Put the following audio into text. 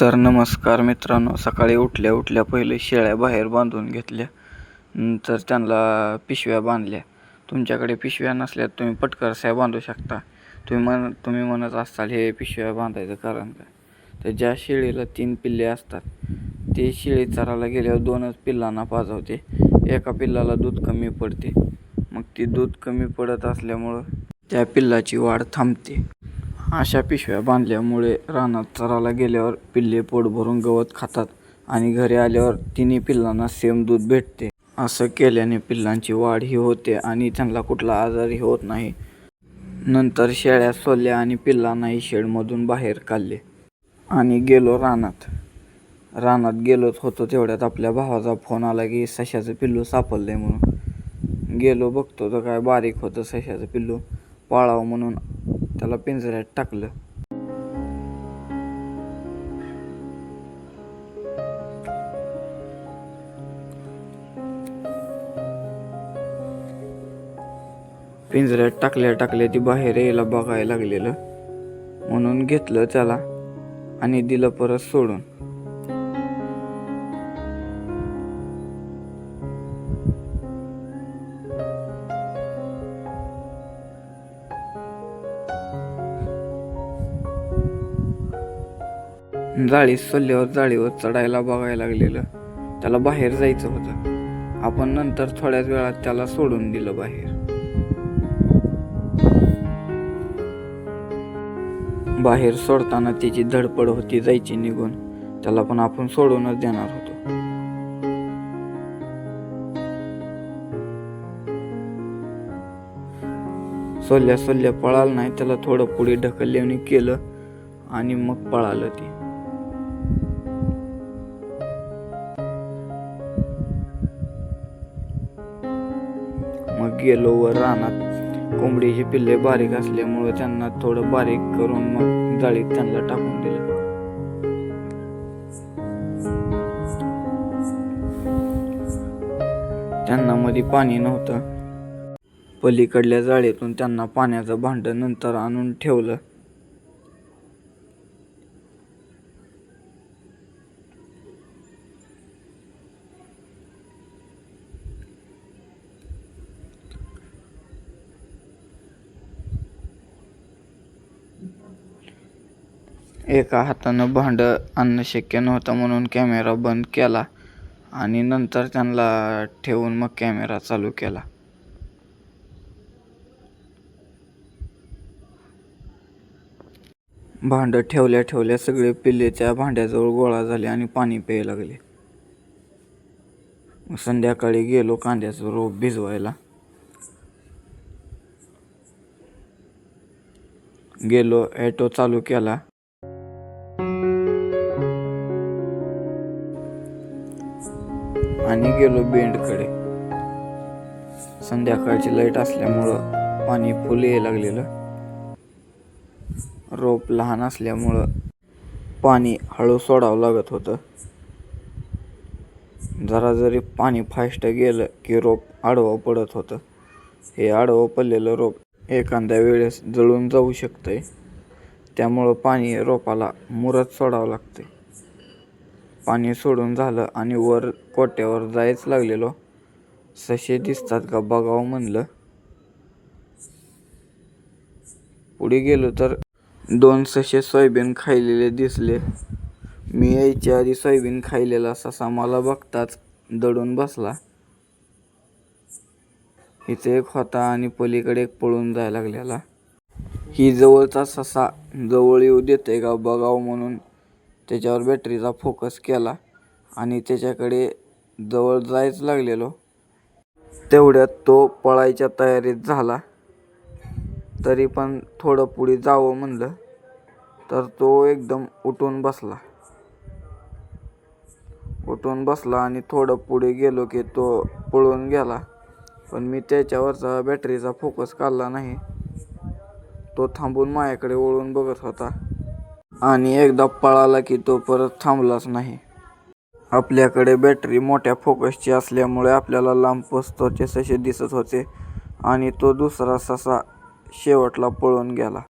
तर नमस्कार मित्रांनो सकाळी उठल्या उठल्या पहिले शेळ्या बाहेर बांधून घेतल्या. नंतर त्यांना पिशव्या बांधल्या. तुमच्याकडे पिशव्या नसल्या तुम्ही पटकरस्या बांधू शकता. तुम्ही म्हण तुम्ही म्हणत असाल हे पिशव्या बांधायचं कारण काय? तर ज्या शेळीला तीन पिल्ले असतात ते शेळी चरायला गेल्यावर दोनच पिल्लांना पाजवते. एका पिल्लाला दूध कमी पडते. मग ती दूध कमी पडत असल्यामुळं त्या पिल्लाची वाढ थांबते. अशा पिशव्या बांधल्यामुळे रानात चराला गेल्यावर पिल्ले पोट भरून गवत खातात आणि घरी आल्यावर तिन्ही पिल्लांना सेम दूध भेटते. असं केल्याने पिल्लांची वाढही होते आणि त्यांना कुठला आजारही होत नाही. नंतर शेळ्या सोल्या आणि पिल्लांनाही शेडमधून बाहेर काढले. आणि गेलो रानात. रानात गेलोच होतो तेवढ्यात आपल्या भावाचा फोन आला की सशाचं पिल्लू सापडलंय म्हणून. गेलो बघतो तर काय बारीक होतं सशाचं पिल्लू. पाळावं म्हणून त्याला पिंजऱ्यात टाकलं. पिंजऱ्यात टाकल्या टाकल्या ती बाहेर यायला बघायला लागलेलं. म्हणून घेतलं त्याला आणि दिलं परत सोडून. जाळी सल्ल्यावर जाळीवर चढायला बघायला लागलेलं. त्याला बाहेर जायचं होतं. आपण नंतर थोड्याच वेळात त्याला सोडून दिलं बाहेर. बाहेर सोडताना त्याची धडपड होती जायची निघून. त्याला पण आपण सोडूनच देणार होतो. सोल्ल्या सोल्ल्या पळाल नाही त्याला थोडं पुढे ढकलल्याने केलं आणि मग पळालं ते. गेलो वर रानात. कोंबडीचे पिल्ले बारीक असल्यामुळे त्यांना थोडं बारीक करून मग जाळीत त्यांना टाकून दिलं. त्यांना मध्ये पाणी नव्हतं. पलीकडल्या जाळीतून त्यांना पाण्याचं भांड नंतर आणून ठेवलं. एका हातानं भांडं आणणं शक्य नव्हतं म्हणून कॅमेरा बंद केला आणि नंतर त्यांना ठेवून मग कॅमेरा चालू केला. भांडं ठेवल्या ठेवल्या सगळे पिल्ले त्या भांड्याजवळ गोळा झाले आणि पाणी प्यायला लागले. मग संध्याकाळी गेलो कांद्याचं रोप भिजवायला. गेलो ॲटो चालू केला. आणि गेलो बेंडकडे. संध्याकाळची लाइट असल्यामुळं पाणी फुल यायला लागलेलं. रोप लहान असल्यामुळं पाणी हळू सोडावं लागत होतं. जरा जरी पाणी फास्ट गेलं की रोप आडवं पडत होतं. हे आडवं पडलेलं रोप एखाद्या वेळेस जळून जाऊ शकतंय. त्यामुळं पाणी रोपाला मुरत सोडावं लागतंय. पाणी सोडून झालं आणि वर कोट्यावर जायच लागलेलो. ससे दिसतात का बघावं म्हणलं. पुढे गेलो तर दोन सशे सोयाबीन खायलेले दिसले. मी यायच्या आधी सोयाबीन खायलेला ससा मला बघताच दडून बसला. इथे एक होता आणि पलीकडे एक पळून जायला लागलेला. ही जवळचा ससा जवळ येऊ देते का बघावं म्हणून त्याच्यावर बॅटरीचा फोकस केला आणि त्याच्याकडे जवळ जायच लागलेलो. तेवढ्यात तो पळायच्या तयारीत झाला. तरी पण थोडं पुढे जावं म्हणलं तर तो एकदम उठून बसला. उठून बसला आणि थोडं पुढे गेलो की तो पळून गेला. पण मी त्याच्यावरचा बॅटरीचा फोकस काढला नाही. तो थांबून माझ्याकडे वळून बघत होता. आणि एकदा पळाला की तो परत थांबलाच नाही. आपल्याकडे बॅटरी मोठ्या फोकसची असल्यामुळे आपल्याला लांब पोचतोचे ससे दिसत होते आणि तो दुसरा ससा शेवटला पळून गेला.